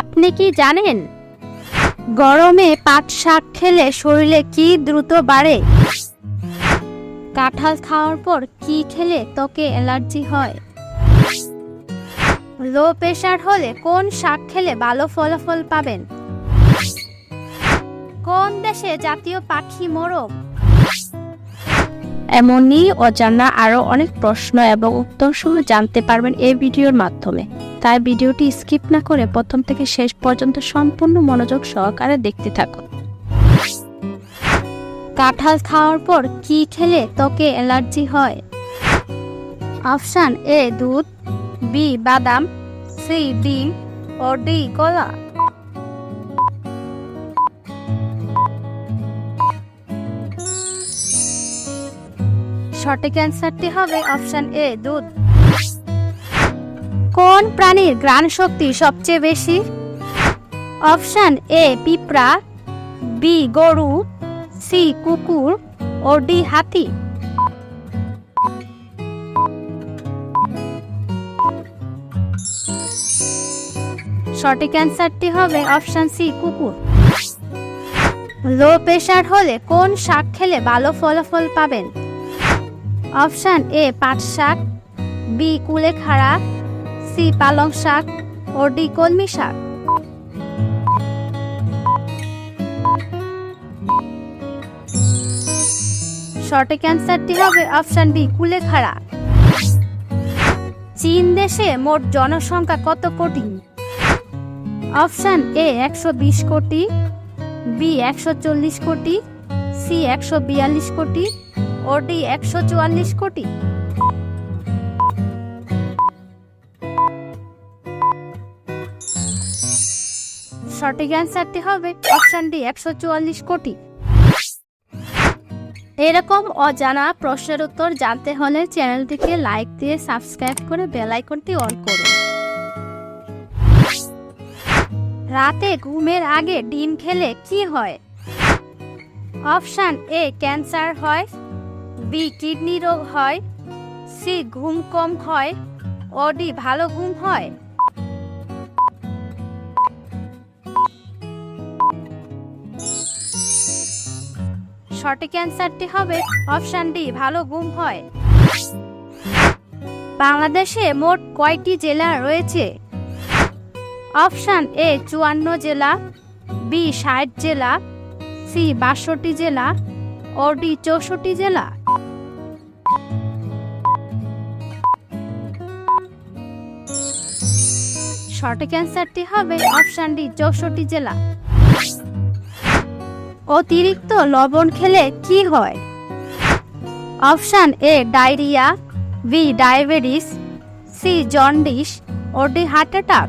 আপনি কি জানেন? গরমে পাট শাক খেলে শরীরে কি দ্রুত বাড়ে? কাঁঠাল খাওয়ার পর কি খেলে ত্বকে অ্যালার্জি হয়? লো প্রেশার হলে কোন শাক খেলে ভালো ফলাফল পাবেন? কোন দেশে জাতীয় পাখি মোরগ এমনই অজানা আরও অনেক প্রশ্ন এবং উত্তর সহ জানতে পারবেন এই ভিডিওর মাধ্যমে। তাই ভিডিওটি স্কিপ না করে প্রথম থেকে শেষ পর্যন্ত সম্পূর্ণ মনোযোগ সহকারে দেখতে থাকুন কাঁঠাল খাওয়ার পর কি খেলে ত্বকে অ্যালার্জি হয়? অপশান এ, দুধ, বি, বাদাম, সি, ডিম ও ডি, কলা। সঠিক অ্যান্সারটি হবে অপশান এ, দুধ। কোন প্রাণীর গ্রাণ শক্তি সবচেয়ে বেশি? অপশান এ, পিঁপড়া, বি, গরু, সি, কুকুর, ও ডি, হাতি। সঠিক অ্যান্সারটি হবে অপশান সি, কুকুর। লো প্রেশার হলে কোন শাক খেলে ভালো ফলাফল পাবেন? অপশান এ, পাট শাক, বি, কুলেখাড়া সি পালং শাক ও ডি কলমি শাক। সঠিক অ্যান্সারটি হবে অপশান বি, কুলেখাড়া। চীন দেশে মোট জনসংখ্যা কত কোটি? অপশান এ, একশো বিশ কোটি, বি, একশো চল্লিশ কোটি, সি, একশো বিয়াল্লিশ কোটি ও ডি, একশো চুয়াল্লিশ কোটি। সঠিক অ্যান্সারটি হবে অপশান ডি একশো চুয়াল্লিশ কোটি। এরকম অজানা প্রশ্নের উত্তর জানতে হলে চ্যানেলটিকে লাইক দিয়ে সাবস্ক্রাইব করে বেল আইকনটি অন করুন। রাতে ঘুমের আগে ডিম খেলে কি হয়? অপশান এ, ক্যান্সার হয়। বি, কিডনি রোগ হয়। সি, ঘুম কম হয়। ও, ডি, ভালো ঘুম হয়। সঠিক অ্যান্সারটি হবে অপশান ডি, ভালো ঘুম হয়। বাংলাদেশে মোট কয়টি জেলা রয়েছে? অপশান এ, চুয়ান্ন জেলা, বি, ষাট জেলা, সি, বাষট্টি জেলা, ও, ডি, চৌষট্টি জেলা। সঠিক অ্যান্সারটি হবে অপশান ডি, চৌষট্টি জেলা। অতিরিক্ত লবণ খেলে কি হয়? Option A diarrhoea B diabetes C jaundice O D heart attack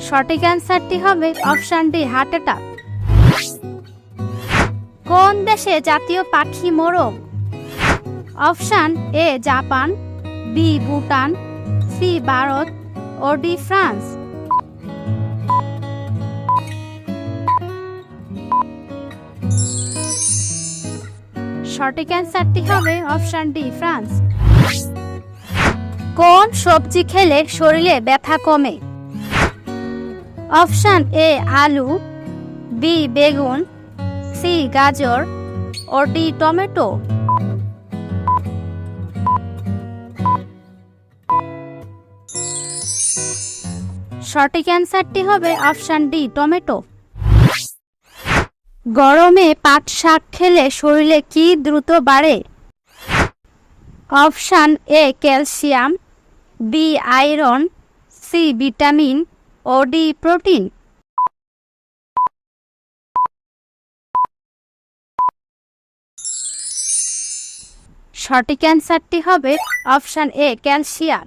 সঠিক অ্যান্সারটি হবে অপশান ডি হার্ট অ্যাটাক কোন দেশে জাতীয় পাখি মোরগ? Option A Japan B Bhutan C Bharat O D France? সঠিক অ্যান্সারটি হবে অপশান ডি, ফ্রান্স। কোন সবজি খেলে শরীরে ব্যথা কমে? অপশান এ, আলু, বি, বেগুন, সি, গাজর ও ডি, টমেটো? সঠিক অ্যান্সারটি হবে অপশান ডি, টমেটো। গরমে পাট শাক খেলে শরীরে কি দ্রুত বাড়ে? Option A, calcium, B, iron, C, vitamin, O, D, protein. সঠিক অ্যান্সারটি হবে অপশান এ, ক্যালসিয়াম।